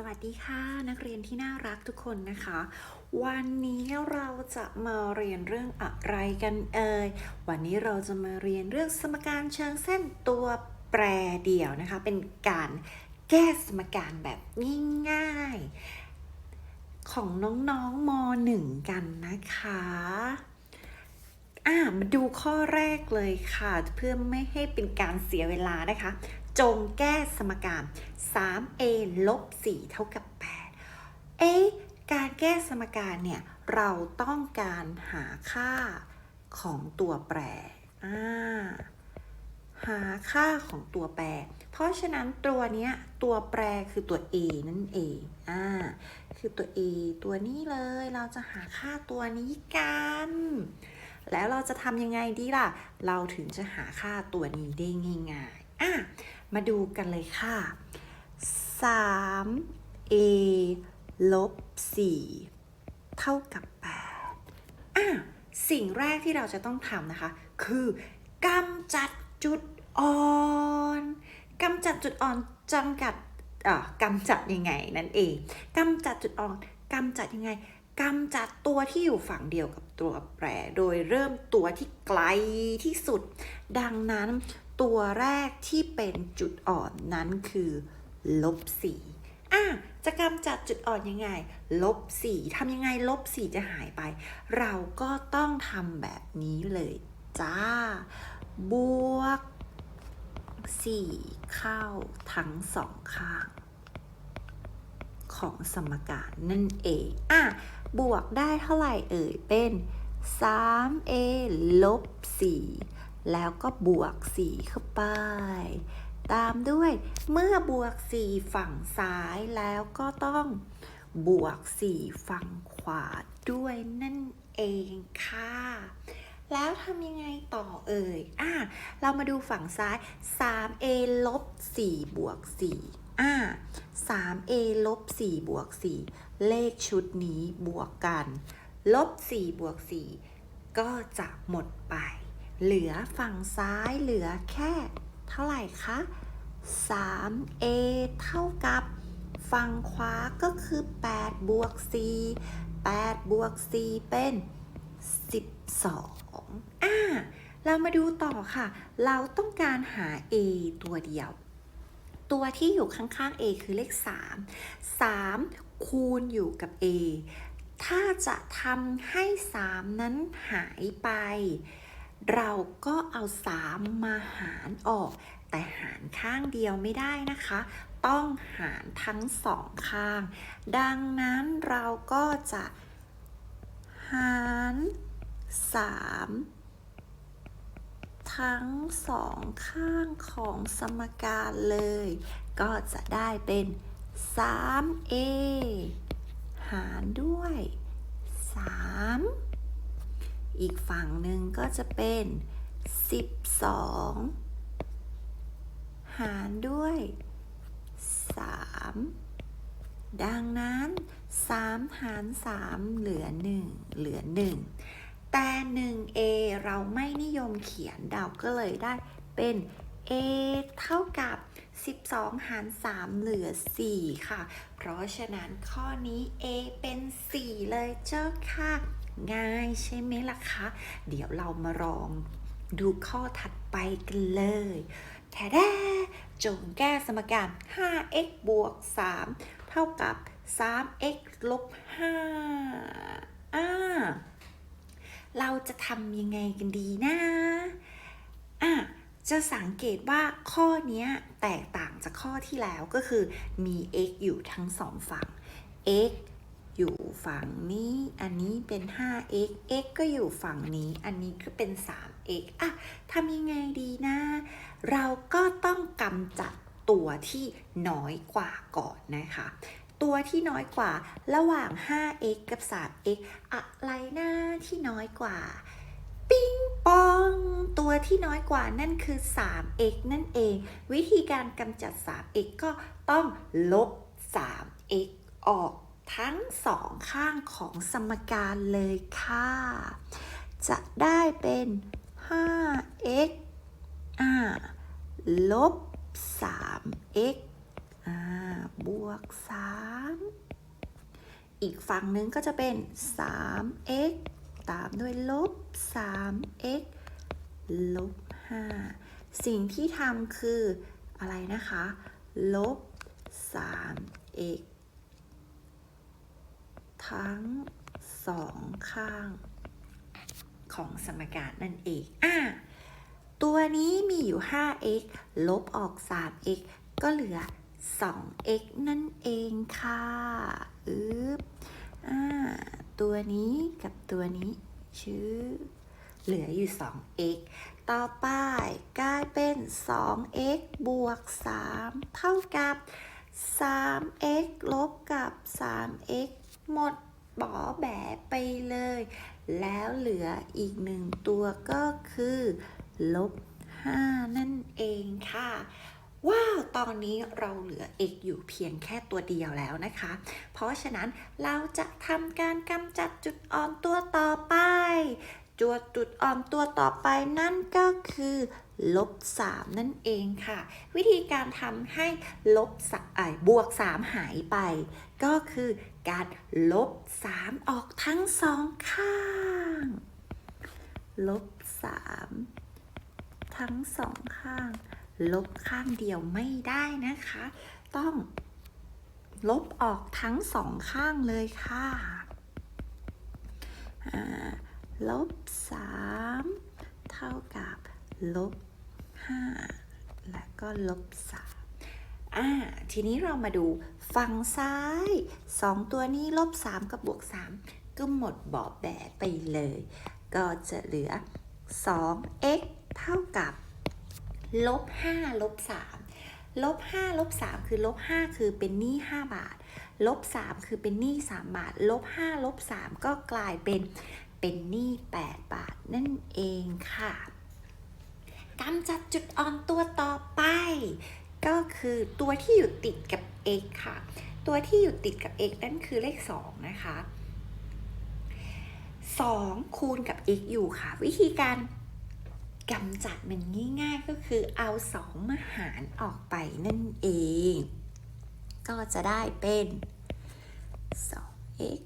สวัสดีค่ะนักเรียนที่น่ารักทุกคนนะคะ วันนี้เราจะมาเรียนเรื่องอะไรกันเอ่ยวันนี้เราจะมาเรียนเรื่องสมการเชิงเส้นตัวแปรเดี่ยวนะคะ เป็นการแก้สมการแบบง่ายๆของน้องๆม .1 กันนะคะอ่ามาดูข้อแรกเลยค่ะ เพื่อไม่ให้เป็นการเสียเวลานะคะ จงแก้สมการ 3a ลบ4เท่ากับ 8 เอ๊ะ การแก้สมการเนี่ย เราต้องการหาค่าของตัวแปร หาค่าของตัวแปร เพราะฉะนั้นตัวเนี้ยตัวแปรคือตัว a นั่นเองอ่าคือตัว a ตัวนี้เลย เราจะหาค่าตัวนี้กัน แล้วเราจะทำยังไงดีล่ะ เราถึงจะหาค่าตัวนี้ได้ง่ายๆอะ มาดูกันเลยค่ะ 3a ลบ 4 เท่ากับ 8 อะ สิ่งแรกที่เราจะต้องทำนะคะ คือกำจัดจุดอ่อนกำจัดจุดอ่อนจำกัดอ่ากำจัดยังไงนั่นเองกำจัดจุดอ่อนกำจัดยังไงกำจัดตัวที่อยู่ฝั่งเดียวกับตัวแปร โดยเริ่มตัวที่ไกลที่สุด ดังนั้น ตัวแรกที่เป็นจุดอ่อนนั้นคือลบสี่อะจะกำจัดจุดอ่อนยังไง ลบสี่ทำยังไงลบสี่จะหายไป เราก็ต้องทำแบบนี้เลยจ้า บวกสี่เข้าทั้งสองข้าง ของสมการนั่นเอง อะ บวกได้เท่าไหร่เอ่ย เป็น 3a ลบ4 แล้วก็บวก 4 เข้าไป ตามด้วยเมื่อบวก 4 ฝั่งซ้ายแล้วก็ต้องบวก 4 ฝั่งขวาด้วยนั่นเองค่ะ แล้วทำยังไงต่อเอ่ย อะ เรามาดูฝั่งซ้าย 3a ลบ4บวก4อะ 3a ลบ4บวก4เลขชุดนี้บวกกัน ลบ4บวก4ก็จะหมดไป เหลือฝั่งซ้ายเหลือแค่เท่าไหร่คะ 3a เท่ากับฝั่งขวาก็คือ8บวก4 8บวก4เป็น 12อ่าเรามาดูต่อค่ะ เราต้องการหา a ตัวเดียว ตัวที่อยู่ข้างๆ a คือเลข 3 3 คูณอยู่กับ a ถ้าจะทำให้ 3 นั้นหายไป เราก็เอา3มาหารออก แต่หารข้างเดียวไม่ได้นะคะ ต้องหารทั้งสองข้าง ดังนั้นเราก็จะหาร3ทั้งสองข้างของสมการเลย ก็จะได้เป็น 3a หารด้วย 3 อีกฝั่งหนึ่งก็จะเป็น 12 หารด้วย 3 ดังนั้น 3 หาร 3 เหลือ 1 เหลือ 1 แต่ 1a เราไม่นิยมเขียนเราก็เลยได้เป็น a เท่ากับ 12 หาร 3 เหลือ 4 ค่ะ เพราะฉะนั้นข้อนี้ a เป็น 4 เลยเจ้าค่ะ ง่ายใช่ไหมล่ะคะ เดี๋ยวเรามาลองดูข้อถัดไปกันเลยแท้แด้จงแก้สมการ 5x บวก 3 เท่ากับ 3x ลบ5อ่าเราจะทำยังไงกันดีนะอะจะสังเกตว่าข้อนี้แตกต่างจากข้อที่แล้วก็คือมี x อยู่ทั้งสองฝั่ง x อยู่ฝั่งนี้ อันนี้เป็น 5x x ก็อยู่ฝั่งนี้ อันนี้ก็เป็น 3x อะทำยังไงดีนะ เราก็ต้องกำจัดตัวที่น้อยกว่าก่อนนะคะ ตัวที่น้อยกว่าระหว่าง 5x กับ 3x อะไรนะที่น้อยกว่า ปิ้งปอง ตัวที่น้อยกว่านั่นคือ 3x นั่นเอง วิธีการกำจัด 3x ก็ต้องลบ 3x ออก ทั้งสองข้างของสมการเลยค่ะ จะได้เป็น 5x อ่าลบ 3x อ่าบวก 3 อีกฝั่งนึงก็จะเป็น 3x ตามด้วยลบ 3x ลบ 5 สิ่งที่ทำคืออะไรนะคะ ลบ 3x ทั้งสองข้างของสมการนั่นเองอะตัวนี้มีอยู่ 5x ลบออก 3x ก็เหลือ 2x นั่นเองค่ะอึ๊บอ่าตัวนี้กับตัวนี้ชื่อ เหลืออยู่ 2x ต่อไปกลายเป็น 2x บวก 3 เท่ากับ 3x ลบกับ 3x หมดบอแบไปเลย แล้วเหลืออีกหนึ่งตัวก็คือลบ5นั่นเองค่ะ ว้าว ตอนนี้เราเหลือ x อยู่เพียงแค่ตัวเดียวแล้วนะคะ เพราะฉะนั้นเราจะทำการกำจัดจุดอ่อนตัวต่อไปจุดจุดอ่อนตัวต่อไปนั่นก็คือ ลบ3นั่นเองค่ะ วิธีการทำให้ลบบวก 3 หายไป ก็คือการลบ 3 ออกทั้งสองข้าง ลบ 3 ทั้งสองข้าง ลบข้างเดียวไม่ได้นะคะ ต้องลบออกทั้งสองข้างเลยค่ะอ่าลบ 3 เท่ากับลบ 5 และก็ลบ3อ่าทีนี้เรามาดูฝั่งซ้าย 2 ตัวนี้ลบ 3 กับบวก 3 ก็หมดบอบแบไปเลย ก็จะเหลือ 2x เท่ากับลบ5ลบ3ลบ5ลบ3คือลบ5คือเป็นหนี้5บาท ลบ3คือเป็นหนี้3บาท ลบ5ลบ3ก็กลายเป็นเป็นหนี้8บาทนั่นเองค่ะ กำจัดจุดอ่อนตัวต่อไป ก็คือตัวที่อยู่ติดกับ x ค่ะ ตัวที่อยู่ติดกับ x นั่นคือเลข 2 นะคะ 2 คูณกับ x อยู่ค่ะ วิธีการกำจัดมันง่าย ๆ ก็คือเอา 2 มาหารออกไปนั่นเอง ก็จะได้เป็น 2x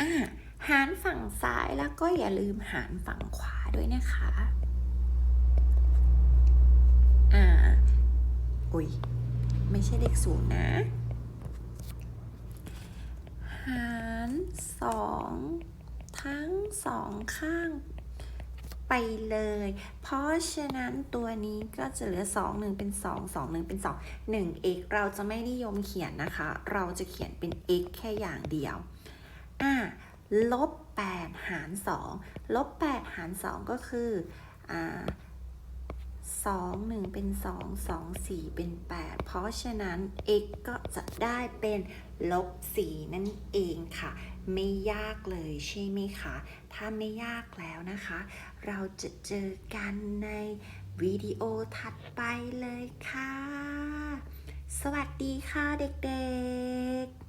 อะ หารฝั่งซ้ายแล้วก็อย่าลืมหารฝั่งขวาด้วยนะคะ อ่า อุ้ย ไม่ใช่เลขศูนย์นะ หารสองทั้งสองข้างไปเลย เพราะฉะนั้นตัวนี้ก็จะเหลือ 2 1 เป็น 2 2 1 เป็น 2 1 x เราจะไม่นิยมเขียนนะคะ เราจะเขียนเป็น x แค่อย่างเดียว อ่า ลบ 8 หาร 2 ลบ 8 หาร 2 ก็คืออ่า2 1เป็น2 2 4เป็น8เพราะฉะนั้น x ก็จะได้เป็นลบ4นั่นเองค่ะ ไม่ยากเลยใช่ไหมคะ ถ้าไม่ยากแล้วนะคะ เราจะเจอกันในวิดีโอถัดไปเลยค่ะ สวัสดีค่ะเด็กๆ